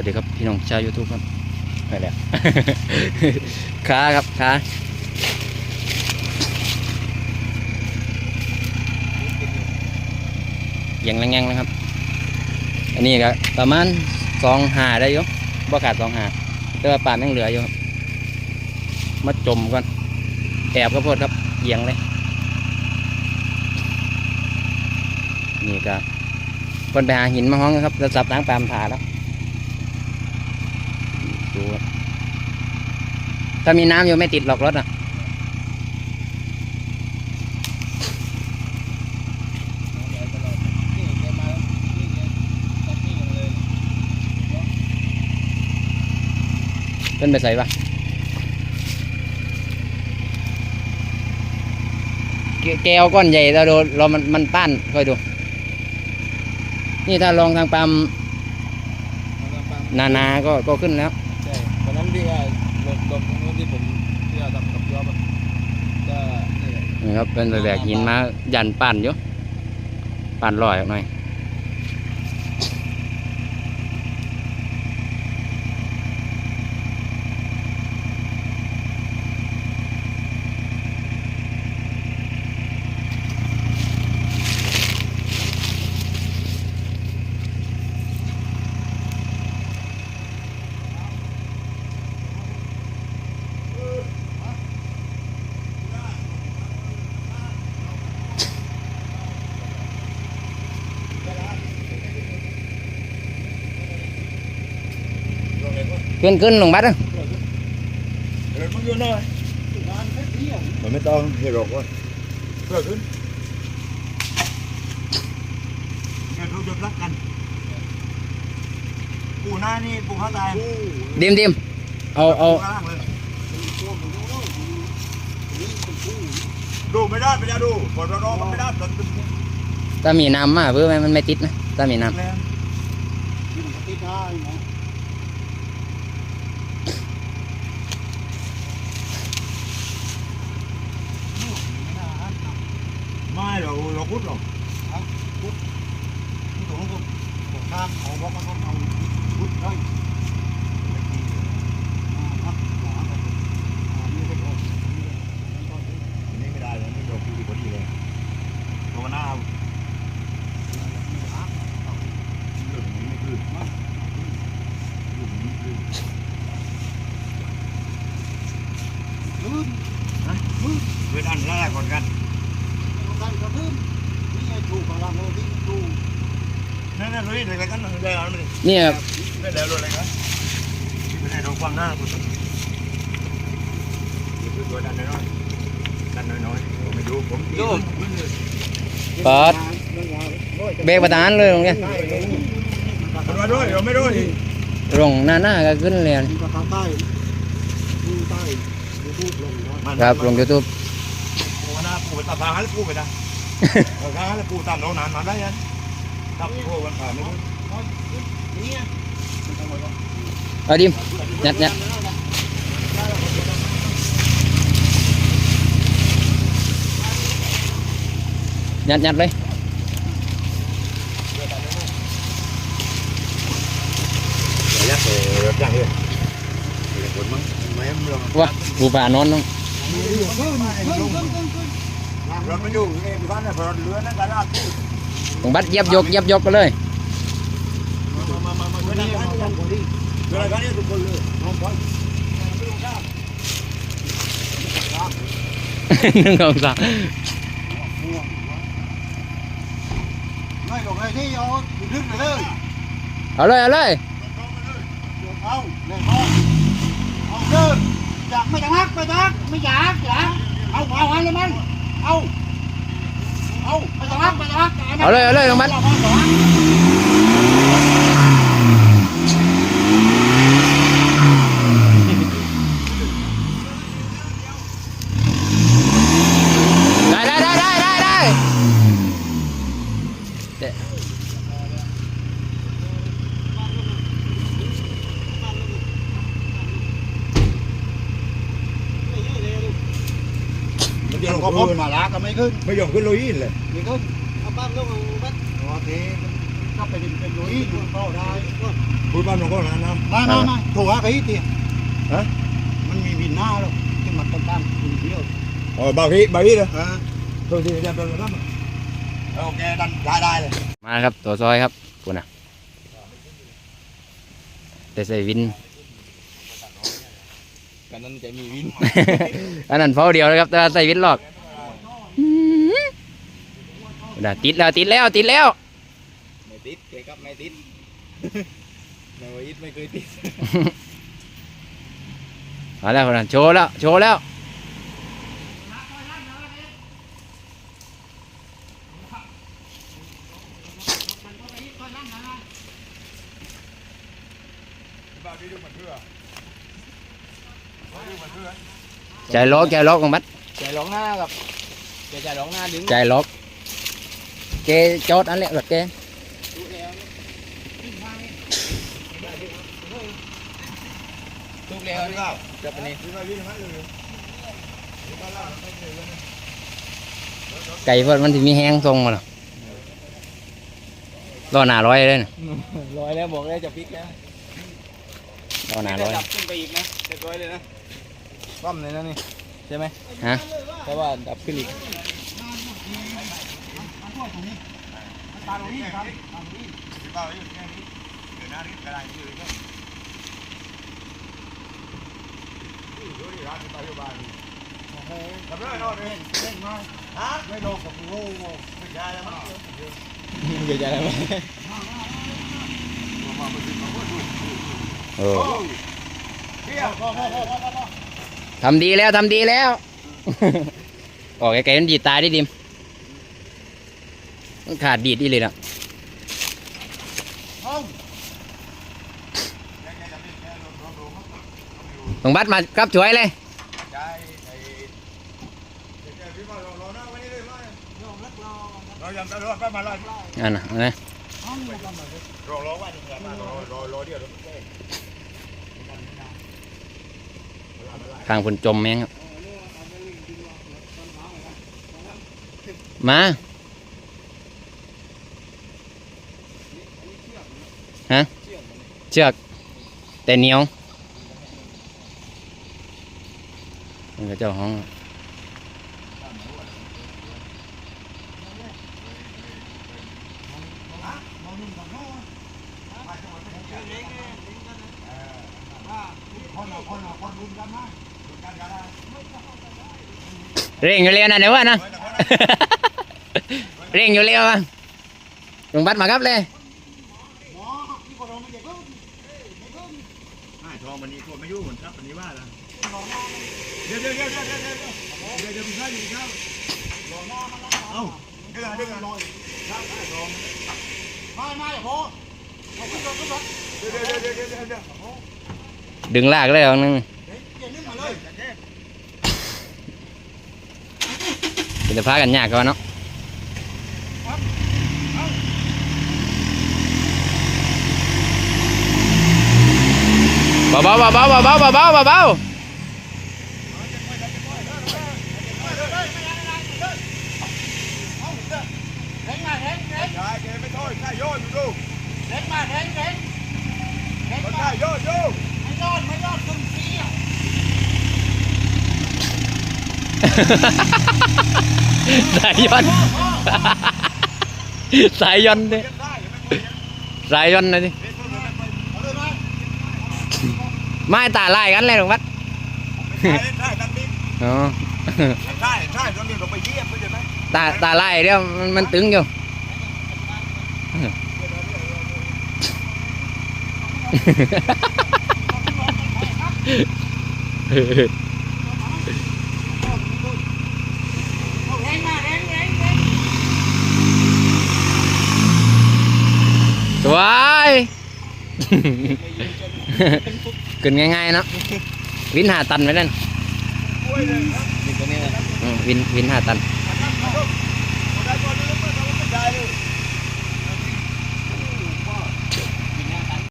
วัสดีครับพี่น้องชาวยูทูบครับไปแล้วขาครับขาอย่างแรงๆนะครับ อันนี้ก็ประมาณสองหาได้ยู่บ่ขาดสองหาแต่ว่าป่านยังเหลืออยู่ครับมาจมก่อนแอบข้าวโพดครับเอียงเลย นี่ก็เพิ่นไปหาหินมาห้องนะครับจะสับล้างปามผ่าแล้วดูครับ ถ้ามีน้ำอยู่ไม่ติดหรอกรถอะเพิ่นไปใส่ปะแกแกวก้อนใหญ่เราโดนเรามันมันป้านค่อยดู นี่ถ้าลองทางปั๊มนานาก็ก็ขึ้นแล้ว ใช่ตอนนั้นที่ว่าลมลมตรงนู้นที่ผมที่เราทำกับยอบอะก็ นี่แหละครับเป็นแบกหินมายันปั่นอยู่ปั่นลอยออกหน่อย ขึ้นขึ้นลงบัดอะเดินมันอยู่หน่อยมันไม่ต้องให้หรอกว่าเพื่อขึ้นเดี๋ยวดูจุดรักกันปูหน้านี่ปูข้างใต้ดิมดิมเอาเอาปูข้างล่างเลยดูไม่ได้ไม่ได้ดูกดรอมันไม่ได้ตอนถ้ามีน้ำมาเพื่อให้มันไม่ติดนะถ้ามีน้แรงไม่เราเราพุดหรอกพุดพุดของผมผมข้ามเอาบล็อกมาเอาพุดได้นี่ไม่ได้เลยนี่เราคุยพอดีเลยตัวหน้าเรื่องนี้ไม่คือเรื่องนี้คือเวลาอันแรกก่อนกัน นั่นนั่นรู้อะไรกันนั่น ได้แล้วนี่ำนี่ครับได้แล้วรู้อะไรกันไม่ได้ดูความหน้ากูสักดูตัวดันน้อยดันน้อยๆไม่ดูผมโยมเปิดเบรกประธานเลยตรงเนี้ยคนมาด้วยเราไม่รู้ดิลงหน้าหน้าก็ขึ้นเลยครับลงยูทูบปูหน้าปูตาพาให้ปูไปนะเออข้างให้ปูตามน้องนานมาได้ยังตับปูกันผ่านไม่รู้ เอาดิมยัดยัดยัดยัดเลยยักษ์เลยยักษ์ เลยคนมั้งไม่เรื่องว่าปูป่านอนเนาะรถมันอยู่ในบ้านเนี่ยาล้าก็ไม่ขึ้นไม่ยอมขึ้นโลยินเลย ไม่ขึ้นเอาบ้านลงเอาบ้านโอเคก็เป็นเป็นลุยอยู่เข้าได้พูดบ้านหลวงก็ร้านน้มามามาโทรหาใครเตียำฮะมันมีวินหน้าแล้วที่มันต้องการคุณเดียวอ๋อบารีบารีเลยเออตัวที่จะเป็นอะไรโอเคดันได้ได้เลยมาครับตัวซอยครับคุณน่ะแต่ใส่วินกันนั้นจะมีวิน อันนั้นเฝ้าเดียวเลยครับแต่ว่าใส่วินหลอก น่ะติดแล้วติดแล้วติดแล้ว ไม่ติดเกกับไม่ติดไม่ว่ายิดไม่เคยติดมาแล้วคนนั้นโชว์แล้วโชว์แล้วบารีดูมันเพื่อดูมันเพื่อใจล็อกใจล็อกของบัดใจร้องหน้ากับใจร้องหน้าดึงใจล็อก เกจอดอันเนี้ยรถเกทุกแล้วนี่จะเป็นนี่ไก่เพิ่นมันถึมีแห้งทรงมาหรอรอหน้าร้อยเลยนะร้อยแล้วบอกแล้วจะพลิกแล้วรอหน้าร้อยดับขึ้นไปอีกนะเรียบร้อยเลยนะปั้มเลยนะนี่ใช่ไหมฮะเพราะว่าดับขึ้นอีก ช่วยตรงนี้ตาลุยครับตาลุยบเลุยอยู่แค่นี้เดี๋ยวน้านี้กระไรอยู่เลยก็ดูดิร้านตาลุยบ้านโอ้โหทำได้นอนเลยเล่นมาฮะไม่โดนกับโง่ไม่ใช่แล้วมั้งไม่ใช่แล้วไปมโอ้เพี้ยพทำดีแล้วทำดีแล้ว โอ้ไกลๆมันดีตายได้ดิม ขาดดีดอีเลยนะตรงบัตมาครับช่วยเลยอันน่ะนะรอรอว่าจะมารอรอรอเดียวทางคนจมแม่งครับมา ฮะเชือก แต่เหนียวมันก็เจ้าห้องเร่งอยู่เร็วนะเดี๋ยวว่านะ เร่งอยู่เร็วอะลงบัดมาครับเลย หมอที่คนเราไม่ใช่เพิ่มไม่เพิ่ม ไอ้ทองมันนี้คนไม่ยุ่งเหมือนครับวันนี้ว่าแล้ว เดี๋ยวเดี๋ยวเดี๋ยวเดี๋ยวเดี๋ยวเดี๋ยวเดี๋ยวเดี๋ยวพี่ชายอยู่ครับรอหน้า Rồi, kìa mấy thôi, ra vô vô. เด็กมาเด็กเด็กเด็ก Còn มา ra vô vô. ไม่รอดไม่รอดคุณเสีย สายย่อน สายย่อนดิ Biết ra, mấy thôi. สายย่อนนะดิ Biết thôi, mấy thôi. ไม่ตาไล่กันเลยหลวงวัด Ra, ra, ra, biết. อ๋อ Ra, ra, ra, đi, rồi bây giờ, bây giờ, mấy. ตาตาไล่เดี๋ยวมันมันตึงอยู่ สวย ขึ้นง่ายๆเนาะวินหาตันไว้นั่นกล้วยเลยครับอืมวินวินหาตันเ